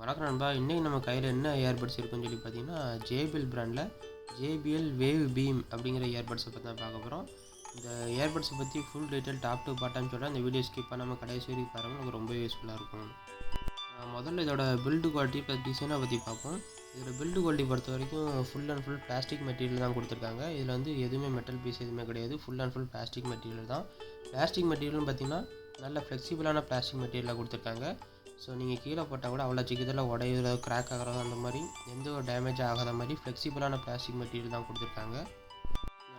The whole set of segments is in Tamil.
வணக்கம் நண்பா. இன்றைக்கி நம்ம கையில் என்ன ஏர்பட்ஸ் இருக்குன்னு சொல்லி பார்த்தீங்கன்னா ஜேபிஎல் பிராண்டில் ஜேபிஎல் வேவ் பீம் அப்படிங்கிற ஏர்பட்ஸை பற்றி தான் பார்க்க போகிறோம் இந்த ஏர்பட்ஸை பற்றி ஃபுல் டீட்டெயில் டாப் டு பாட்டான்னு சொல்கிறேன் இந்த வீடியோ ஸ்கிப் பண்ணாமல் கடைசி வரைக்கும் பாருங்கள் உங்களுக்கு ரொம்ப யூஸ்ஃபுல்லாக இருக்கும். முதல்ல இதோட பில்டு குவாலிட்டி ப்ளஸ் டிசைனை பற்றி பார்ப்போம். இதோட பில்டு குவாலிட்டி பொறுத்த வரைக்கும் full and full plastic material தான் கொடுத்துருக்காங்க. இதில் வந்து எதுவுமே மெட்டல் பீஸ் எதுவுமே கிடையாது. Full and full plastic material தான். பிளாஸ்டிக் மெட்டீரியல்னு பார்த்தீங்கன்னா நல்ல ஃப்ளெக்சிபிளான பிளாஸ்டிக் மெட்டீரியலாக கொடுத்துருக்காங்க. ஸோ நீங்கள் கீழே போட்டால் கூட அவ்வளோ சிக்கத்தில் உடையிறதோ கிராக் ஆகிறதோ அந்த மாதிரி எந்த ஒரு டேமேஜ் ஆகாத மாதிரி ஃப்ளெக்சிபிளான பிளாஸ்டிக் மெட்டீரியல் தான் கொடுத்துருக்காங்க.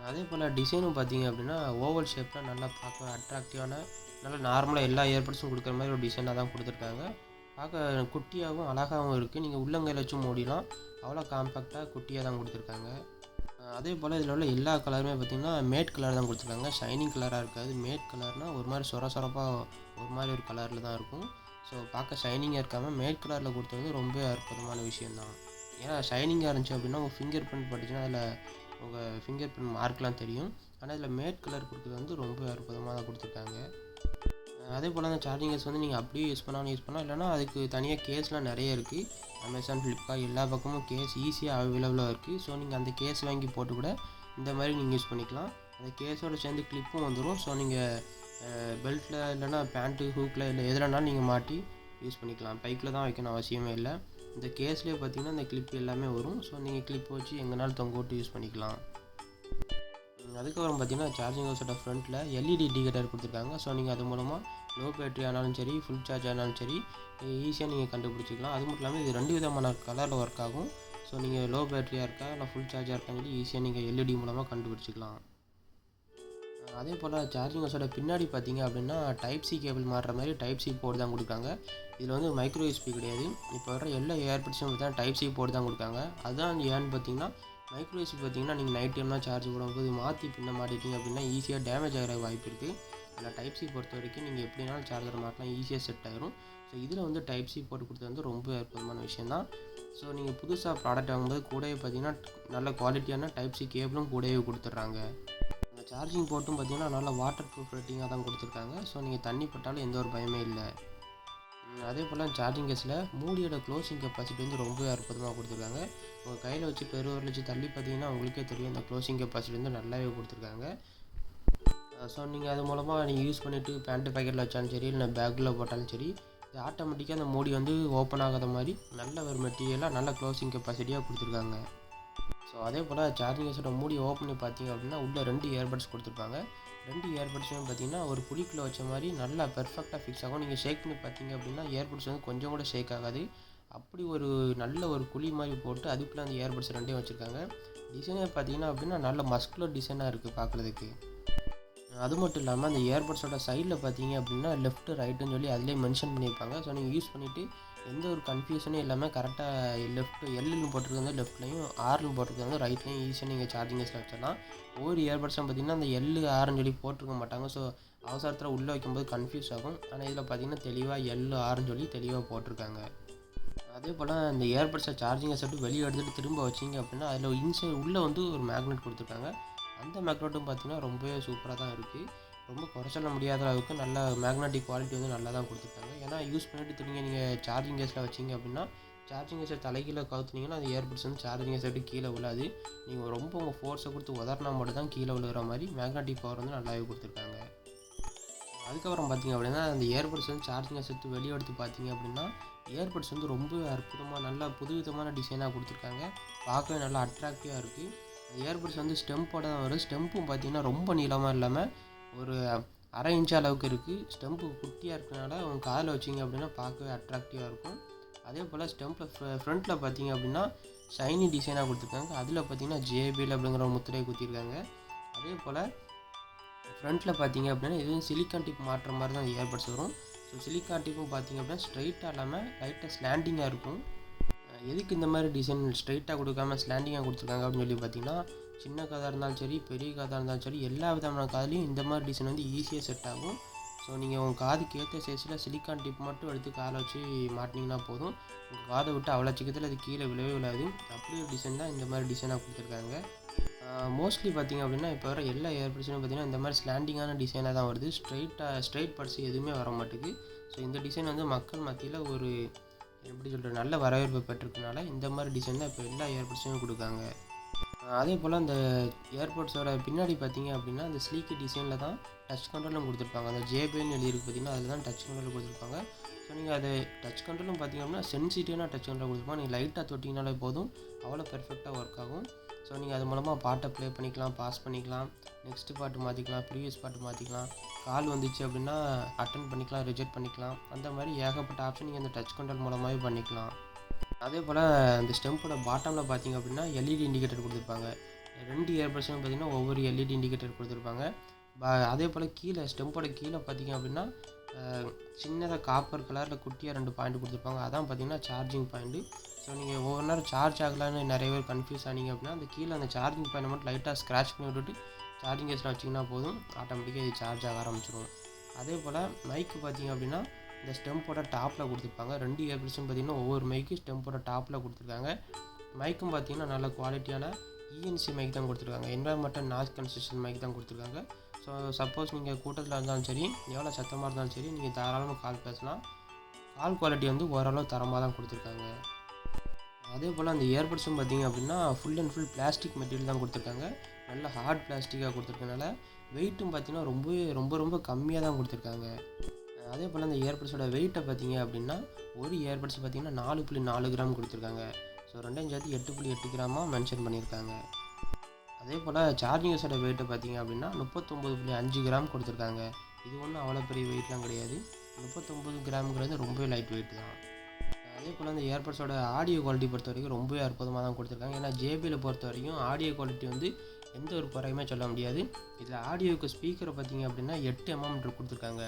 அதே போல் டிசைனும் பார்த்தீங்க அப்படின்னா ஓவல் ஷேப்பில் நல்லா பார்க்க அட்ராக்டிவான நல்லா நார்மலாக எல்லா ஏர்பட்ஸும் கொடுக்குற மாதிரி ஒரு டிசைனாக தான் கொடுத்துருக்காங்க. பார்க்க குட்டியாகவும் அழகாகவும் இருக்குது நீங்கள் உள்ளங்கையில் வச்சு மூடிலாம் அவ்வளோ காம்பேக்டாக குட்டியாக தான் கொடுத்துருக்காங்க. அதே போல் இதில் உள்ள எல்லா கலருமே பார்த்திங்கன்னா மேட் கலர் தான் கொடுத்துருக்காங்க. ஷைனிங் கலராக இருக்காது. மேட் கலர்னால் ஒரு மாதிரி சொர சொரப்பாக ஒரு மாதிரி ஒரு கலரில் தான் இருக்கும். ஸோ பார்க்க ஷைனிங்காக இருக்காமல் மேட் கலரில் கொடுத்தது ரொம்ப அற்புதமான விஷயந்தான் ஏன்னா ஷைனிங்காக இருந்துச்சு அப்படின்னா உங்கள் ஃபிங்கர் பிரிண்ட் பட்டுச்சுன்னா அதில் உங்கள் ஃபிங்கர் பிரிண்ட் மார்க்லாம் தெரியும். ஆனால் இதில் மேட் கலர் கொடுத்தது வந்து ரொம்ப அற்புதமாக தான் கொடுத்துருக்காங்க. அதே போல் அந்த சார்ஜிங் கேஸ் வந்து நீங்கள் அப்படியே யூஸ் பண்ணாலும் யூஸ் பண்ணலாம். இல்லைனா அதுக்கு தனியாக கேஸ்லாம் நிறைய இருக்குது அமேசான் ஃப்ளிப்கார்ட் எல்லா பக்கமும் கேஸ் ஈஸியாக அவைலபிளாக இருக்குது ஸோ நீங்கள் அந்த கேஸ் வாங்கி போட்டு கூட இந்த மாதிரி நீங்கள் யூஸ் பண்ணிக்கலாம். அந்த கேஸோட சேர்ந்து கிளிப்பும் வந்துடும் ஸோ நீங்கள் பெல்ட்டில் இல்லைன்னா பேண்ட்டு ஹூக்கில் இல்லை எதுலனாலும் நீங்கள் மாட்டி யூஸ் பண்ணிக்கலாம். பைக்கில் தான் வைக்கணும் அவசியமே இல்லை. இந்த கேஸ்லேயே பார்த்தீங்கன்னா இந்த கிளிப் எல்லாமே வரும். ஸோ நீங்கள் கிளிப் வச்சு எங்கேனாலும் தொங்க விட்டு யூஸ் பண்ணிக்கலாம். அதுக்கப்புறம் பார்த்தீங்கன்னா சார்ஜிங் ஹவுஸோட ஃப்ரண்ட்டில் எல்இடி டிகேட்டர் கொடுத்துருக்காங்க. ஸோ நீங்கள் அது மூலமாக லோ பேட்டரி ஆனாலும் சரி ஃபுல் சார்ஜ் ஆனாலும் சரி ஈஸியாக நீங்கள் கண்டுபிடிச்சிக்கலாம். அது மட்டும் இல்லாமல் இது ரெண்டு விதமான கலரில் ஒர்க் ஆகும். ஸோ நீங்கள் லோ பேட்டரியாக இருக்கா இல்லை ஃபுல் சார்ஜாக இருக்கான்னு சொல்லி ஈஸியாக நீங்கள் எல்இடி மூலமாக கண்டுபிடிச்சிக்கலாம். அதே போல் சார்ஜிங் ஹவுஸோட பின்னாடி பார்த்தீங்க அப்படின்னா டைப் சி கேபிள் மாறுற மாதிரி டைப் சி போர்டு தான் கொடுக்காங்க இதில் வந்து மைக்ரோ யூஸ்பி கிடையாது. இப்போ வர எல்லா ஏர்பட்ஸும் பார்த்தீங்கன்னா டைப் சி போர்டு தான் கொடுக்காங்க அதுதான் ஏன்னு பார்த்தீங்கன்னா மைக்ரோ யூஸ்பி பார்த்தீங்கன்னா நீங்கள் நைட் டைம்லாம் சார்ஜ் போடும்போது மாற்றி பின்ன மாட்டிட்டீங்க அப்படின்னா ஈஸியாக டேமேஜ் ஆகிற வாய்ப்பு இருக்குது அதில் டைப் சி பொறுத்த வரைக்கும் நீங்கள் எப்படினாலும் சார்ஜர் மாட்டலாம் ஈஸியாக செட் ஆகிரும் ஸோ இதில் வந்து டைப் சி போட்டு கொடுத்தது வந்து ரொம்ப அற்புதமான விஷயம் தான் ஸோ நீங்கள் புதுசாக ப்ராடக்ட் வாங்கும்போது கூடவே பார்த்தீங்கன்னா நல்ல குவாலிட்டியான டைப் சி கேபிளும் கூடவே கொடுத்துட்றாங்க. சார்ஜிங் போட்டும் பார்த்தீங்கன்னா நல்ல வாட்டர் ப்ரூஃப் ரேட்டிங்காக தான் கொடுத்துருக்காங்க. ஸோ நீங்கள் தண்ணி பட்டாலும் எந்த ஒரு பயமே இல்லை. அதே போல் சார்ஜிங் கேஸில் மூடியோட க்ளோசிங் கெப்பாசிட்டி வந்து ரொம்ப அற்புதமாக கொடுத்துருக்காங்க. உங்கள் கையில் வச்சு பெருவரில் வச்சு தள்ளி பார்த்தீங்கன்னா உங்களுக்கே தெரியும் இந்த க்ளோசிங் கெப்பாசிட்டி வந்து நல்லாவே கொடுத்துருக்காங்க. ஸோ நீங்கள் அது மூலமாக நீங்கள் யூஸ் பண்ணிவிட்டு பேண்ட்டு பாக்கெட்டில் வச்சாலும் சரி இல்லை பேக்கில் போட்டாலும் சரி இது ஆட்டோமேட்டிக்காக அந்த மூடி வந்து ஓப்பன் ஆகாத மாதிரி நல்ல ஒரு மெட்டீரியலாக நல்ல க்ளோசிங் கெப்பாசிட்டியாக கொடுத்துருக்காங்க. ஸோ அதே போல் சார்ஜிங் கேஸோட மூடி ஓப்பன் பண்ணி பார்த்தீங்க அப்படின்னா உள்ளே ரெண்டு இயர்பட்ஸ் கொடுத்துருப்பாங்க. ரெண்டு இயர்பட்ஸுமே பார்த்தீங்கன்னா ஒரு குழிக்குள்ளே வச்ச மாதிரி நல்லா பெர்ஃபெக்டாக ஃபிக்ஸ் ஆகும். நீங்கள் ஷேக் பண்ணி பார்த்தீங்க அப்படின்னா இயர்பட்ஸ் வந்து கொஞ்சம் கூட ஷேக் ஆகாது. அப்படி ஒரு நல்ல ஒரு குழி மாதிரி போட்டு அதுக்குள்ளே அந்த இயர்பட்ஸ் ரெண்டையும் வச்சுருக்காங்க. டிசைனே பார்த்தீங்கன்னா அப்படின்னா நல்ல மஸ்குலர் டிசைனாக இருக்குது பார்க்குறதுக்கு. அது மட்டும் இல்லாமல் அந்த ஏர்பட்ஸோட சைடில் பார்த்தீங்க அப்படின்னா லெஃப்ட்டு ரைட்டுன்னு சொல்லி அதிலே மென்ஷன் பண்ணியிருப்பாங்க. ஸோ நீங்கள் யூஸ் பண்ணிவிட்டு எந்த ஒரு கன்ஃபியூஷனும் இல்லாமல் கரெக்டாக லெஃப்ட் எல்லுன்னு போட்டிருக்கிறது லெஃப்ட்லையும் ஆர்னு போட்டிருக்கிறது ரைட்லையும் ஈஸியாக நீங்கள் சார்ஜிங் கேஸில் வச்சிடலாம். ஒவ்வொரு ஏர்பட்ஸும் பார்த்தீங்கன்னா அந்த எல்லு ஆர்னு சொல்லி போட்டிருக்க மாட்டாங்க. ஸோ அவசரத்தில் உள்ளே வைக்கும்போது கன்ஃபியூஸ் ஆகும். ஆனால் இதில் பார்த்தீங்கன்னா தெளிவாக எல்லு ஆர்னு சொல்லி தெளிவாக போட்டிருக்காங்க. அதே போல் அந்த ஏர்பட்ஸை சார்ஜிங்கை செட்டு வெளியே எடுத்துகிட்டு திரும்ப வச்சிங்க அப்படின்னா அதில் இன்சைட் உள்ளே வந்து ஒரு மேக்னெட் கொடுத்துருக்காங்க. அந்த மேக்னெட்டும் பார்த்தீங்கன்னா ரொம்பவே சூப்பராக தான் இருக்குது ரொம்ப குறை சொல்ல முடியாத அளவுக்கு நல்ல மேக்னெட்டிக் குவாலிட்டி வந்து நல்லா தான் கொடுத்துருக்காங்க. ஏன்னா யூஸ் பண்ணிட்டு திரும்பி நீங்கள் சார்ஜிங் கேஸில் வச்சிங்க அப்படின்னா சார்ஜிங் கேஸை தலைகீழே கவுத்துனீங்கன்னா அந்த ஏர்பட்ஸ் வந்து சார்ஜிங் கேஸ் விட்டு கீழே விழாது. நீங்கள் ரொம்ப உங்கள் ஃபோர்ஸை கொடுத்து உதறினா மட்டும் தான் கீழே விழுகிற மாதிரி மேக்னெட்டிக் பவர் வந்து நல்லாவே கொடுத்துருக்காங்க. அதுக்கப்புறம் பார்த்தீங்க அப்படின்னா அந்த ஏர்பட்ஸ் வந்து சார்ஜிங்கை சேர்த்து வெளியே எடுத்து பார்த்தீங்க அப்படின்னா ஏர்பட்ஸ் வந்து ரொம்ப அற்புதமாக நல்லா புதுவிதமான டிசைனாக கொடுத்துருக்காங்க. பார்க்கவே நல்லா அட்ராக்டிவாக இருக்குது இயர்பட்ஸ் வந்து ஸ்டெம்போட தான் வரும். ஸ்டெம்பும் பார்த்தீங்கன்னா ரொம்ப நீளமாக இல்லாமல் ஒரு அரை இன்ச் அளவுக்கு இருக்குது ஸ்டெம்பு குட்டியாக இருக்கனால உங்கள் காதில் வச்சிங்க அப்படின்னா பார்க்கவே அட்ராக்டிவாக இருக்கும். அதே போல் ஸ்டெம்பில் ஃப்ரண்ட்டில் பார்த்தீங்க அப்படின்னா ஷைனி டிசைனாக கொடுத்துருக்காங்க. அதில் பார்த்தீங்கன்னா ஜேபிஎல் அப்படிங்கிற ஒரு முத்திரையை குத்திருக்காங்க. அதே போல் ஃப்ரண்ட்டில் பார்த்தீங்க அப்படின்னா இதுவும் சிலிக்கான் டிப் மாட்டுற மாதிரி தான் இயர்பட்ஸ் வரும். ஸோ சிலிக்கான் டிப்பும் பார்த்தீங்க அப்படின்னா ஸ்ட்ரைட்டாக இல்லாமல் லைட்டாக ஸ்லாண்டிங்காக இருக்கும். எதுக்கு இந்த மாதிரி டிசைன் ஸ்ட்ரைட்டாக கொடுக்காம ஸ்லாண்டிங்காக கொடுத்துருக்காங்க அப்படின்னு சொல்லி பார்த்தீங்கன்னா சின்ன கதாக இருந்தாலும் சரி பெரிய கதாக இருந்தாலும் சரி எல்லா விதமான காதலையும் இந்த மாதிரி டிசைன் வந்து ஈஸியாக செட் ஆகும். ஸோ நீங்கள் உங்கள் காதுக்கு ஏற்ற சைஸில் சிலிக்கான் டிப் மட்டும் எடுத்து காலை வச்சு மாட்டினீங்கன்னா போதும். உங்கள் காதை விட்டு அவ்வளோ சிக்கத்தில் அது கீழே விழவே விழாது. அப்படி ஒரு டிசைன் தான் இந்த மாதிரி டிசைனாக கொடுத்துருக்காங்க. மோஸ்ட்லி பார்த்தீங்க அப்படின்னா இப்போ வர எல்லா ஏர்பட்ஸுமே பார்த்தீங்கன்னா இந்த மாதிரி ஸ்லாண்டிங்கான டிசைனாக தான் வருது. ஸ்ட்ரைட்டாக ஸ்ட்ரைட் பட்ஸ் எதுவுமே வர மாட்டேங்குது. ஸோ இந்த டிசைன் வந்து மக்கள் மத்தியில் ஒரு எப்படி சொல்கிறது நல்ல வரவேற்பு பெற்றிருக்கனால இந்த மாதிரி டிசைன் தான் இப்போ எல்லா ஏர்பட்ஸும் கொடுக்காங்க. அதே போல் அந்த ஏர்போர்ட்ஸோட பின்னாடி பார்த்தீங்க அப்படின்னா அந்த ஸ்லீக்கு டிசைனில் தான் டச் கண்ட்ரோலும் கொடுத்துருப்பாங்க. அந்த ஜேபேன்னு எழுதியிருக்கு பார்த்தீங்கன்னா அதில் தான் டச் கண்ட்ரோல் கொடுத்துருப்பாங்க. ஸோ நீங்கள் அதை டச் கண்ட்ரோலும் பார்த்தீங்க அப்படின்னா சென்சிட்டிவான டச் கண்ட்ரோல் கொடுத்துருப்பாங்க. நீங்கள் லைட்டாக தொட்டிங்கனாலே போதும் அவ்வளோ பெர்ஃபெக்டாக ஒர்க் ஆகும். ஸோ நீங்கள் அது மூலமாக பாட்டை ப்ளே பண்ணிக்கலாம் பாஸ் பண்ணிக்கலாம். நெக்ஸ்ட்டு பாட்டு மாற்றிக்கலாம் ப்ரீவியஸ் பாட்டு மாற்றிக்கலாம் கால் வந்துச்சு அப்படின்னா அட்டன் பண்ணிக்கலாம் ரிஜெக்ட் பண்ணிக்கலாம். அந்த மாதிரி ஏகப்பட்ட ஆப்ஷன் நீங்கள் அந்த டச் கண்ட்ரோல் மூலமாகவே பண்ணிக்கலாம். அதே போல் அந்த ஸ்டெம்போட பாட்டமில் பார்த்தீங்க அப்படின்னா எல்இடி இண்டிகேட்டர் கொடுத்துருப்பாங்க. ரெண்டு இயர்பட்ஸும் பார்த்தீங்கன்னா ஒவ்வொரு எல்இடி இண்டிகேட்டர் கொடுத்துருப்பாங்க. ப- அதே போல் கீழே ஸ்டெம்போட கீழே பார்த்தீங்க அப்படின்னா சின்னதாக காப்பர் கலரில் குட்டியாக ரெண்டு பாயிண்ட் கொடுத்துருப்பாங்க. அதான் பார்த்தீங்கன்னா சார்ஜிங் பாயிண்ட்டு ஸோ நீங்கள் ஒவ்வொரு நேரம் சார்ஜ் ஆகலான்னு நிறைய பேர் கன்ஃபியூஸ் ஆனீங்க அப்படின்னா அந்த கீழே அந்த சார்ஜிங் பண்ண மட்டும் லைட்டாக ஸ்க்ராச் பண்ணி விட்டுட்டு சார்ஜிங் கேஸில் வச்சிங்கன்னா போதும். ஆட்டோமேட்டிக்காக இது சார்ஜ் ஆக ஆரம்பிச்சிடும் அதே போல் மைக்கு பார்த்தீங்க அப்படின்னா இந்த ஸ்டெம்போட டாப்பில் கொடுத்துருப்பாங்க. ரெண்டு இயர்பட்ஸும் பார்த்தீங்கன்னா ஒவ்வொரு மைக்கு ஸ்டெம்போட டாப்பில் கொடுத்துருக்காங்க. மைக்கும் பார்த்தீங்கன்னா நல்ல குவாலிட்டியான இஎன்சி மைக் தான் கொடுத்துருக்காங்க. என்வரன்மெண்டல் நாய்ஸ் கன்ஸ்ட்ரக்ஷன் மைக் தான் கொடுத்துருக்காங்க. ஸோ சப்போஸ் நீங்கள் கூட்டத்தில் இருந்தாலும் சரி எவ்வளோ சத்தமாக இருந்தாலும் சரி நீங்கள் தாராளமாக கால் பேசலாம். கால் குவாலிட்டி வந்து ஓரளவு தரமாக தான் கொடுத்துருக்காங்க. அதே போல் அந்த ஏர்பட்ஸும் பார்த்தீங்க அப்படின்னா full and full plastic material தான் கொடுத்துருக்காங்க. நல்ல ஹார்ட் பிளாஸ்டிக்காக கொடுத்துருக்கனால வெயிட்டும் பார்த்தீங்கன்னா ரொம்பவே ரொம்ப ரொம்ப கம்மியாக தான் கொடுத்துருக்காங்க. அதே போல் அந்த ஏர்பட்ஸோட வெயிட்டை பார்த்தீங்க அப்படின்னா ஒரு ஏர்பட்ஸ் பார்த்தீங்கன்னா நாலு புள்ளி நாலு கிராம் கொடுத்துருக்காங்க. ஸோ ரெண்டையும் சேர்த்து எட்டு புள்ளி எட்டு கிராமாக மென்ஷன் பண்ணியிருக்காங்க. அதே போல் சார்ஜிங்கஸோட வெயிட்டை பார்த்தீங்க அப்படின்னா முப்பத்தொம்பது புள்ளி அஞ்சு கிராம் கொடுத்துருக்காங்க. இது ஒன்றும் அவ்வளோ பெரிய வெயிட்லாம் கிடையாது. முப்பத்தொம்பது கிராம்ங்கிறது ரொம்பவே லைட் வெயிட் தான். அதே போல் அந்த ஏர்பட்ஸோட ஆடியோ குவாலிட்டி பொறுத்த வரைக்கும் ரொம்பவே அற்புதமாக தான் கொடுத்துருக்காங்க. ஏன்னா ஜேபியில் பொறுத்த வரைக்கும் ஆடியோ குவாலிட்டி வந்து எந்த ஒரு குறையுமே சொல்ல முடியாது. இதில் ஆடியோக்கு ஸ்பீக்கரை பார்த்தீங்க அப்படின்னா எட்டு எம்எம் கொடுத்துருக்காங்க.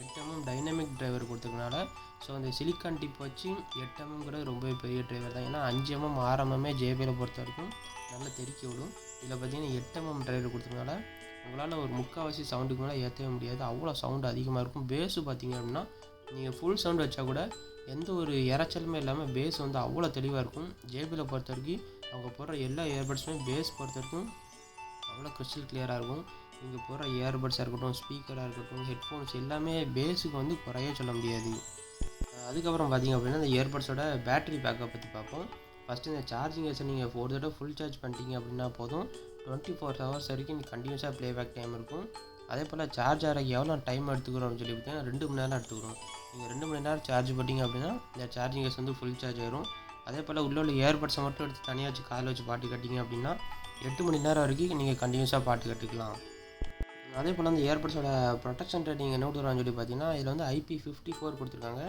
எட்டு எம்எம் டைனமிக் டிரைவர் கொடுத்துருக்கனால ஸோ அந்த சிலிக்கான் டிப் வச்சு எட்டு எம்எம்ங்கிறது ரொம்பவே பெரிய டிரைவர் தான். ஏன்னா அஞ்சு எம்எம் ஆறு எம்எம்மே ஜேபியில் பொறுத்த வரைக்கும் நல்லா தெறிக்க விடும். இதில் பார்த்தீங்கன்னா எட்டு எம்எம் டிரைவர் கொடுத்துருக்கனால உங்களால் ஒரு முக்கால்வாசி சவுண்டுக்கு மேலே ஏற்றவே முடியாது. அவ்வளோ சவுண்டு அதிகமாக இருக்கும். பேஸு பார்த்தீங்க அப்படின்னா நீங்கள் ஃபுல் சவுண்ட் வச்சா கூட எந்த ஒரு இரைச்சலுமே இல்லாமல் பேஸ் வந்து அவ்வளோ தெளிவாக இருக்கும். ஜேபியில் பொறுத்த வரைக்கும் அவங்க போடுற எல்லா இயர்பட்ஸுமே பேஸ் பொறுத்த வரைக்கும் அவ்வளோ கிறிஸ்டல் கிளியராக இருக்கும். நீங்கள் போடுற இயர்பட்ஸாக இருக்கட்டும் ஸ்பீக்கராக இருக்கட்டும் ஹெட்ஃபோன்ஸ் எல்லாமே பேஸுக்கு வந்து குறைய சொல்ல முடியாது. அதுக்கப்புறம் பார்த்திங்க அப்படின்னா இந்த இயர்பட்ஸோட பேட்டரி பேக்கப் பற்றி பார்ப்போம். ஃபஸ்ட்டு இந்த சார்ஜிங் வச்சு நீங்கள் ஒரு தடவை ஃபுல் சார்ஜ் பண்ணிட்டீங்க அப்படின்னா போதும். டுவெண்ட்டி ஃபோர் ஹவர்ஸ் வரைக்கும் நீங்கள் கண்டினியூஸாக ப்ளேபேக் டைம் இருக்கும். அதே போல் சார்ஜ் ஆகிறக்கு எவ்வளோ டைம் எடுத்துக்கிறோம்னு சொல்லி பார்த்தீங்கன்னா ரெண்டு மணி நேரம் எடுத்துக்கிறோம். நீங்கள் ரெண்டு மணி நேரம் சார்ஜ் போட்டிங்க அப்படின்னா இந்த சார்ஜிங் கேஸ் வந்து ஃபுல் சார்ஜ் ஆயிரும். அதே போல் உள்ள உள்ள ஏர்பட்ஸை மட்டும் எடுத்து தனியாக வச்சு காதில் வச்சு பாட்டு கட்டிங்க அப்படின்னா எட்டு மணி நேரம் வரைக்கும் நீங்கள் கண்டினியூஸாக பாட்டு கட்டிக்கலாம் அதே போல் அந்த ஏர்பட்ஸோட ப்ரொடெக்ஷன் ரேட்டிங் என்ன கொடுத்துருக்கான்னு சொல்லி பார்த்தீங்கன்னா இதில் வந்து ஐபி ஃபிஃப்டி ஃபோர் கொடுத்துருக்காங்க.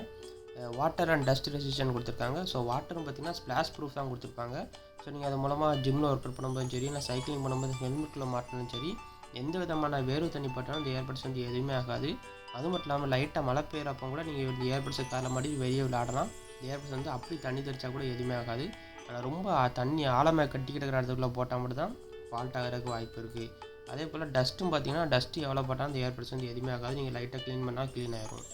வாட்டர் அண்ட் டஸ்ட் ரெசிஸ்டன்ட் கொடுத்துருக்காங்க. ஸோ வாட்டரும் பார்த்தீங்கன்னா ஸ்ப்ளாஷ் ப்ரூஃப் தான் கொடுத்துருப்பாங்க. ஸோ நீங்கள் அது மூலமாக ஜிம்மில் ஒர்க் அவுட் பண்ணும்போதும் சரி இல்லை சைக்கிளிங் பண்ணும்போது ஹெல்மெட்டில் மாட்டினாலும் சரி எந்த விதமான வேர்வை தண்ணி பட்டாலும் இந்த ஏர்பட்ஸ் வந்து எதுவுமே ஆகாது. அது மட்டும் இல்லாமல் லைட்டாக மழை பெய்யறப்போ கூட நீங்கள் இந்த ஏர்பட்ஸை காலை மாட்டி வெளியே விளையாடலாம். இந்த ஏர்பட்ஸ் வந்து அப்படி தண்ணி தெளிச்சா கூட எதுவுமே ஆகாது. ஆனால் ரொம்ப தண்ணி ஆழமாக கட்டிக்கிட்டு இருக்கிற இடத்துக்குள்ள போட்டால் மட்டும் தான் ஃபால்ட் ஆகிறதுக்கு வாய்ப்பு இருக்குது அதே போல் டஸ்ட்டும் பார்த்தீங்கன்னா டஸ்ட்டு எவ்வளோ போட்டாலும் இந்த ஏர்பட்ஸ் வந்து எதுவுமே ஆகாது. நீங்கள் லைட்டாக க்ளீன் பண்ணால் க்ளீன் ஆயிரும்.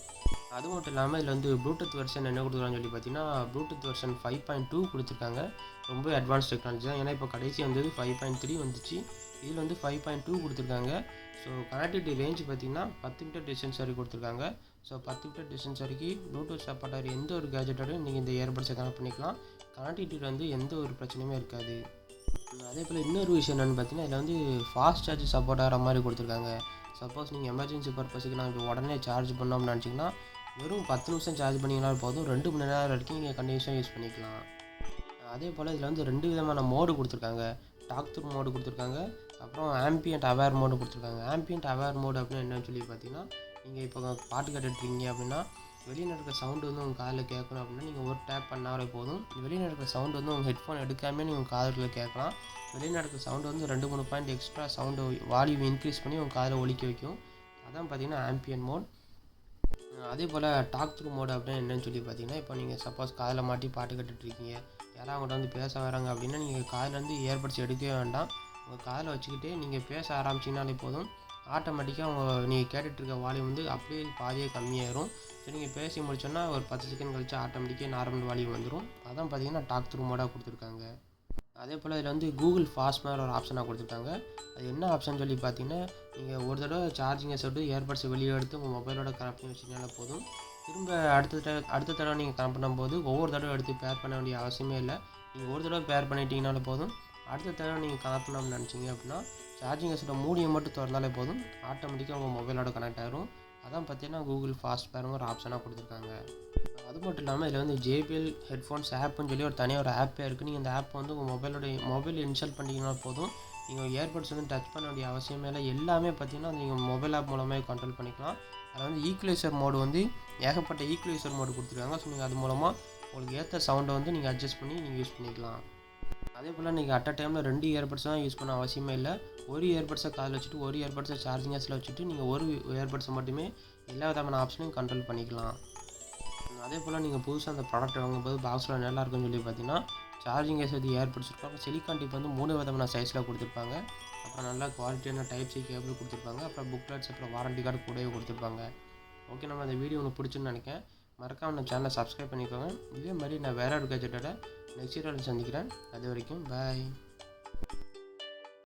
அது மட்டும் இல்லாமல் இதில் வந்து ப்ளூடூத் வெர்ஷன் என்ன கொடுத்துருக்கான்னு சொல்லி பார்த்தீங்கன்னா Bluetooth version five point two கொடுத்துருக்காங்க. ரொம்ப அட்வான்ஸ் டெக்னாலஜி தான். ஏன்னா இப்போ கடைசி வந்தது ஃபைவ் பாயிண்ட் த்ரீ வந்துச்சு. இதில் வந்து ஃபைவ் பாயிண்ட் டூ கொடுத்துருக்காங்க. ஸோ கனெக்டிவிட்டி ரேஞ்ச் பார்த்தீங்கன்னா பத்து மீட்டர் டிஸ்டன்ஸ் வரைக்கும் கொடுத்துருக்காங்க. ஸோ பத்து மீட்டர் டிஸ்டன்ஸ் வரைக்கும் ப்ளூடூத் சப்போர்ட் எந்த ஒரு கேஜெட்டோடையும் நீங்கள் இந்த இயர்பட்ஸை கனெக்ட் பண்ணிக்கலாம். கனெக்டிவிட்டியில் வந்து எந்த ஒரு பிரச்சனையுமே இருக்காது. அதே போல் இன்னொரு விஷயம் என்னென்னு பார்த்தீங்கன்னா இதில் வந்து ஃபாஸ்ட் சார்ஜ் சப்போர்ட் ஆகிற மாதிரி கொடுத்துருக்காங்க. சப்போஸ் நீங்கள் எமர்ஜென்சி பர்பஸுக்கு நான் இப்போ உடனே சார்ஜ் பண்ணோம்னு நினச்சிங்கன்னா வெறும் பத்து நிமிஷம் சார்ஜ் பண்ணிங்கனாலும் போதும். ரெண்டு மணி நேரம் வரைக்கும் நீங்கள் கண்டினியூஸாக யூஸ் பண்ணிக்கலாம். அதே போல் இதில் வந்து ரெண்டு விதமான மோடு கொடுத்துருக்காங்க. டாக் த்ரூ மோடு கொடுத்துருக்காங்க. அப்புறம் ஆம்பியன்ட் அவேர் மோடு கொடுத்துருக்காங்க. ஆம்பியன்ட் அவேர் மோடு அப்படின்னு என்னன்னு சொல்லி பார்த்தீங்கன்னா நீங்கள் இப்போ பாட்டு கேட்டுட்ருக்கீங்க அப்படின்னா வெளியில் நடக்கிற சவுண்டு வந்து உங்கள் காதில் கேட்கணும் அப்படின்னா நீங்கள் ஒரு டேப் பண்ணாலே போதும். வெளியில் நடக்கிற சவுண்டு வந்து உங்கள் ஹெட்ஃபோன் எடுக்காமே நீங்கள் உங்கள் காதில் கேட்கலாம். வெளியில் நடக்கிற சவுண்டு வந்து ரெண்டு மூணு point extra sound volume increase பண்ணி உங்கள் காதில் ஒழிக்க வைக்கும். அதான் பார்த்தீங்கன்னா ஆம்பியன் மோட் அதே போல் டாக் த்ரூ மோட் அப்படின்னு என்னன்னு சொல்லி பார்த்தீங்கன்னா இப்போ நீங்கள் சப்போஸ் காதில் மாட்டி பாட்டு கேட்டுட்ருக்கீங்க யாராவது அவங்கள்ட்ட வந்து பேச வராங்க அப்படின்னா நீங்கள் காதுலேருந்து ஏற்படுத்தி எடுக்கவே வேண்டாம். உங்கள் காதில் வச்சுக்கிட்டே நீங்கள் பேச ஆரம்பிச்சிங்கனாலே போதும். ஆட்டோமேட்டிக்காக அவங்க நீங்கள் கேட்டுட்ருக்க வால்யூம் வந்து அப்படியே பாதியே கம்மியாயிரும். ஸோ நீங்கள் பேசி முடிச்சோன்னா ஒரு பத்து செகண்ட் கழிச்சு ஆட்டோமேட்டிக்காக நார்மல் வால்யூம் வந்துடும் அதான் பார்த்தீங்கன்னா டாக் த்ரூ மோடாக கொடுத்துருக்காங்க. அதே போல் இதில் வந்து கூகுள் ஃபாஸ்ட் மேலே ஒரு ஆப்ஷனாக கொடுத்துருக்காங்க அது என்ன ஆப்ஷன் சொல்லி பார்த்தீங்கன்னா நீங்கள் ஒரு தடவை சார்ஜிங்கை சொல்லிட்டு ஏர்பட்ஸை வெளியே எடுத்து உங்கள் மொபைலோட கனெக்ட் பண்ணி வச்சிங்கனால போதும். திரும்ப அடுத்த தடவை அடுத்த தடவை நீங்கள் கனெக்ட் பண்ணும்போது ஒவ்வொரு தடவை எடுத்து பேர் பண்ண வேண்டிய அவசியமே இல்லை. நீங்கள் ஒரு தடவை பேர் பண்ணிட்டீங்கனால போதும். அடுத்த தடவை நீங்கள் கனெக்ட் பண்ணணும்னு நினச்சிங்க அப்படின்னா சார்ஜிங் கேஸோட மூடியை மட்டும் திறந்தாலே போதும். ஆட்டோமேட்டிக்காக உங்கள் மொபைலோட கனெக்ட் ஆகிரும் அதான் பார்த்தீங்கன்னா கூகுள் ஃபாஸ்ட் பேருங்க ஒரு ஆப்ஷனாக கொடுத்துருக்காங்க. அது மட்டும் இல்லாமல் இதில் வந்து ஜேபிஎல் ஹெட்ஃபோன்ஸ் ஆப்னு சொல்லி ஒரு தனியாக ஒரு ஆப்பே இருக்குது நீங்கள் இந்த ஆப் வந்து உங்கள் மொபைலோட மொபைல் இன்ஸ்டால் பண்ணிங்கன்னா போதும். நீங்கள் ஏர்பட்ஸ் வந்து டச் பண்ண வேண்டிய அவசியமே இல்லை. எல்லாமே பார்த்தீங்கன்னா நீங்கள் மொபைல் ஆப் மூலமாக கண்ட்ரோல் பண்ணிக்கலாம். அதில் வந்து ஈக்குவலைசர் மோடு வந்து ஏகப்பட்ட ஈக்குவலைசர் மோடு கொடுத்துருக்காங்க. ஸோ நீங்கள் அது மூலமாக உங்களுக்கு ஏற்ற சவுண்டை வந்து நீங்கள் அட்ஜஸ்ட் பண்ணி நீங்கள் யூஸ் பண்ணிக்கலாம். அதே போல் நீங்கள் அட் அ டைமில் ரெண்டு இயர்பட்ஸ் தான் யூஸ் பண்ண அவசியமே இல்லை. ஒரு இயர்பட்ஸை காதில் வச்சுட்டு ஒரு இயர்பட்ஸை சார்ஜிங் கேஸில் வச்சுட்டு நீங்கள் ஒரு இயர்பட்ஸை மட்டுமே எல்லா விதமான ஆப்ஷனையும் கண்ட்ரோல் பண்ணிக்கலாம். அதே போல் நீங்கள் புதுசாக அந்த ப்ராடக்ட் வாங்கும்போது பாக்ஸில் நல்லா இருக்குன்னு சொல்லி பார்த்தீங்கன்னா சார்ஜிங் கேஸ் வந்து ஏர்பட்ஸ் இருக்கும் சிலிக்கான் டிப் வந்து மூணு விதமான சைஸில் கொடுத்துருப்பாங்க. அப்புறம் நல்லா குவாலிட்டியான டைப் சி கேபிள் கொடுத்துருப்பாங்க. அப்புறம் புக்லெட்ஸ் அப்புறம் வாரண்டி கார்டு கூடவே கொடுத்துருப்பாங்க. ஓகே நம்ம அந்த வீடியோ உங்களுக்கு பிடிச்சுன்னு நினைக்கிறேன். மறக்காம நம்ம சேனலை சப்ஸ்கிரைப் பண்ணிக்கோங்க. இதே மாதிரி நான் வேற ஒரு கேஜெட்டோட நெக்ஸ்ட் வீடியோவில் சந்திக்கிறேன். அது வரைக்கும் பாய்